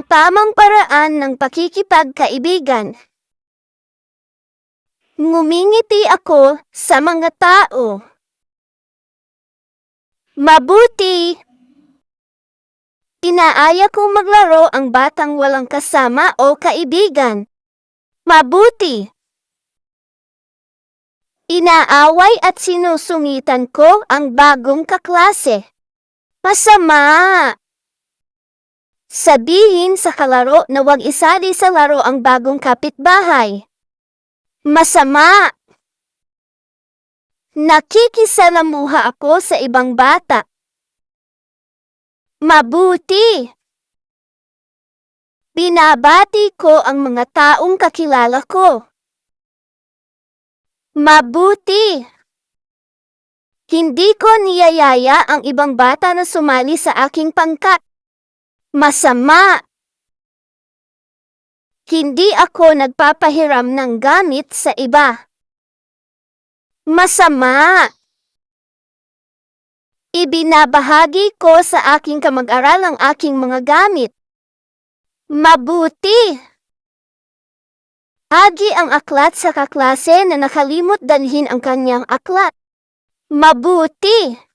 ang tamang paraan ng pakikipagkaibigan. Ngumingiti ako sa mga tao. Mabuti! Inaaya kong maglaro ang batang walang kasama o kaibigan. Mabuti! Inaaway at sinusungitan ko ang bagong kaklase. Masama! Sabihin sa kalaro na huwag isali sa laro ang bagong kapitbahay. Masama! Nakikisalamuha ako sa ibang bata. Mabuti! Binabati ko ang mga taong kakilala ko. Mabuti! Hindi ko niyayaya ang ibang bata na sumali sa aking pangkat. Masama! Hindi ako nagpapahiram ng gamit sa iba. Masama! Ibinabahagi ko sa aking kamag-aral ang aking mga gamit. Mabuti! Agi ang aklat sa kaklase na nakalimot dalhin ang kanyang aklat. Mabuti!